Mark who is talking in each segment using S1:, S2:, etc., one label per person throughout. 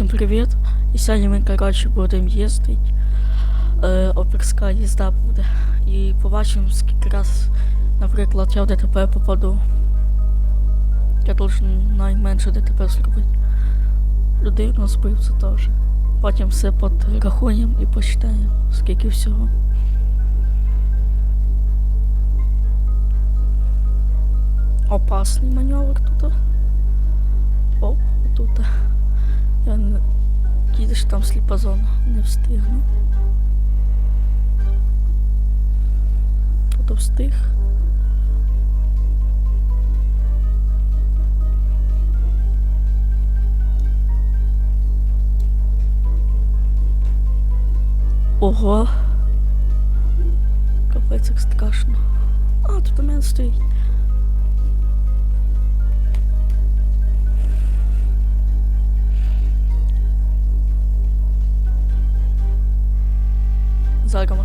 S1: Всім привіт! І сьогодні ми, коротше, будемо їздити. Е, оперська їзда буде. І побачимо, скільки раз, наприклад, я в ДТП попаду. Я должен найменше ДТП зробити. Людину збив це теж. Потім все підрахуємо і посчитаємо, скільки всього. Опасний маневр тут. Оп, тут. Там сліпа не встигну. Тут встиг. Ого. Капець як страшно. А, тут у мене стоїть.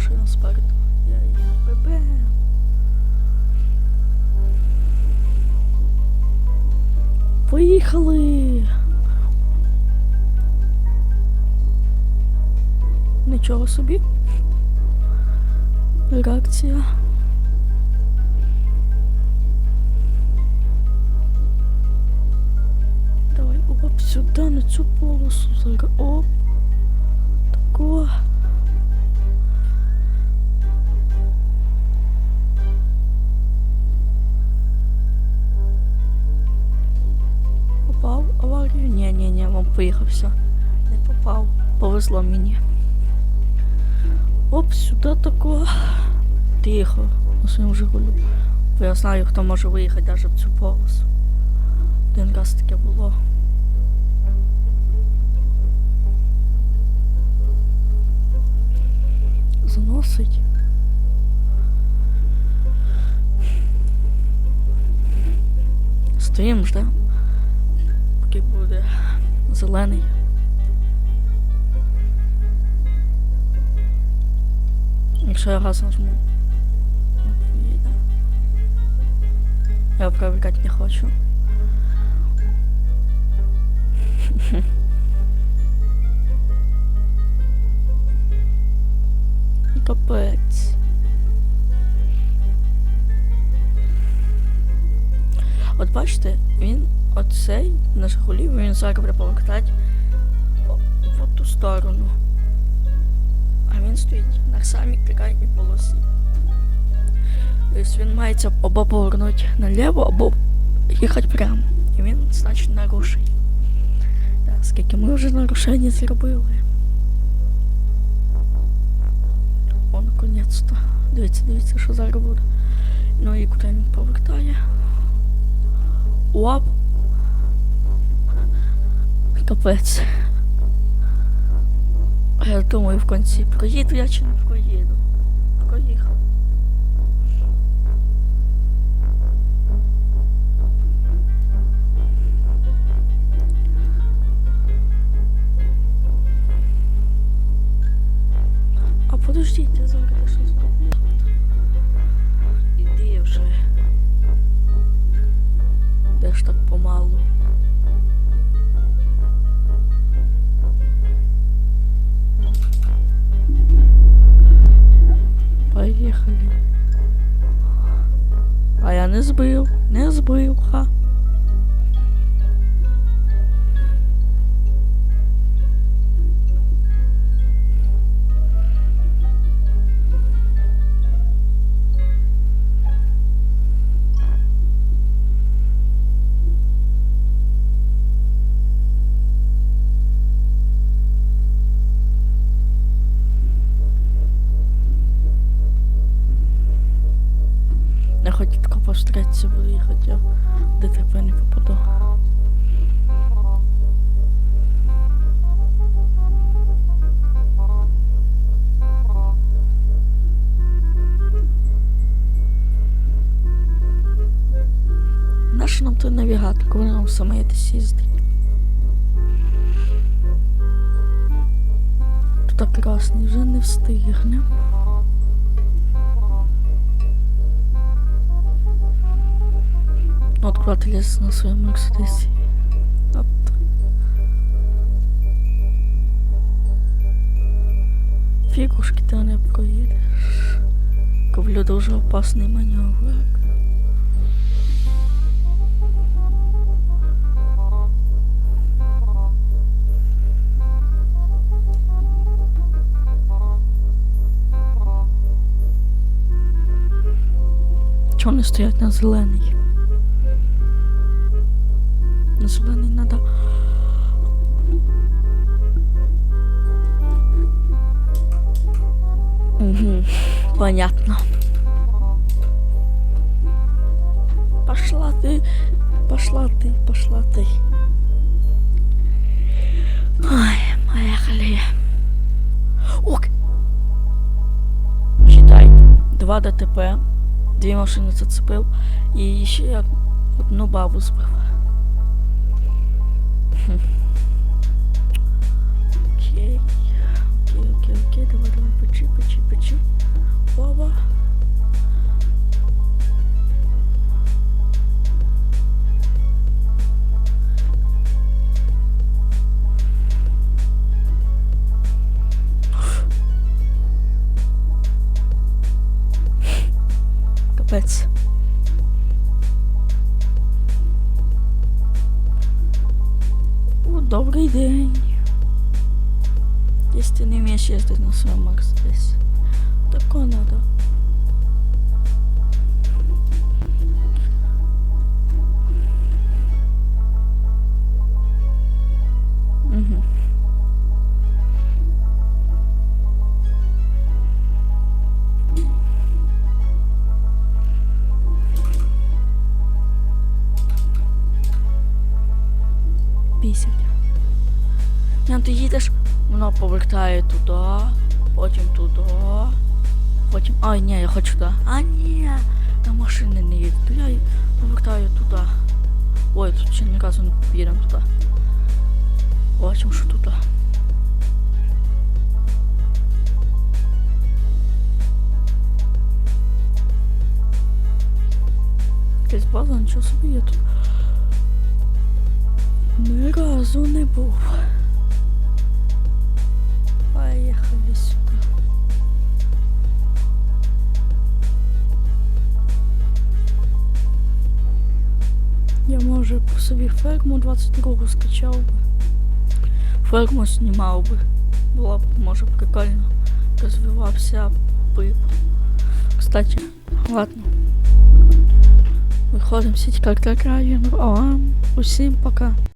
S1: Машина спереду. Я її бебе. Поїхали. Нічого собі. Реакція. Давай, оп, сюди, на цю полосу. Зараз, оп. Тако. Ні, ні, ні, вам поїхав все. Не попав. Повезло мені. Оп, сюди тако. Тихо. На своєму Жигулю. Бо я знаю, хто може виїхати навіть в цю полосу. Один раз таке було. Заносить. Стоїмо, ждемо. Поки буде зелений. Якщо я газ нажму. Я провікати не хочу. Капець. От бачите, він оцей на Жигулі, він зараз буде повертати в ту сторону. А він стоїть на самій крайній полосі. Тобто він мається або повернути наліво, або їхати прямо. І він, значить, нарушить. Так, скільки ми вже нарушень зробили. О, наконець-то. Дивіться, дивіться, що зараз буде. Ну і куди він повертає. Оп. Капець. Я думаю, в кінці проїду я чи не проїду. Проїхав. Збив, не збив, ха. Хоч тако постреться буду їхати, я в ДТП не попаду. Наш нам той навігатор, коли нам саме їздить. Тут красний вже не встигне. Ну, откуда-то на своем Мерседесе. Вот. Фигушки не проедешь. ковлю это уже опасный маневр. Чому не стоять на зеленій. На зелений надо. Угу, понятно. Пошла ты, пошла ты, пошла ты. Ой, поехали. Ок. Считай, два ДТП, дві машини зацепив і ще я одну бабу збив. Добрий день. Если ты не умеешь ездить на своем Макс здесь. Такое надо. Угу. Пісять. Ні, ти їдеш, воно повертає туди, потім туди, потім. Ай, ні, я хочу туди. А ні, там машини не їдуть. То я й повертаю туди. Ой, тут ще ні разу не поїдемо туди. Бачимо, що туди. Якась база, нічого собі я тут. Ні разу не був. Я може по собі ферму 22 скачав би. Ферму знімав би. Було б може прикольно. Розвивався пип. Кстати, ладно. Виходимо сіть карта країн. Усім пока.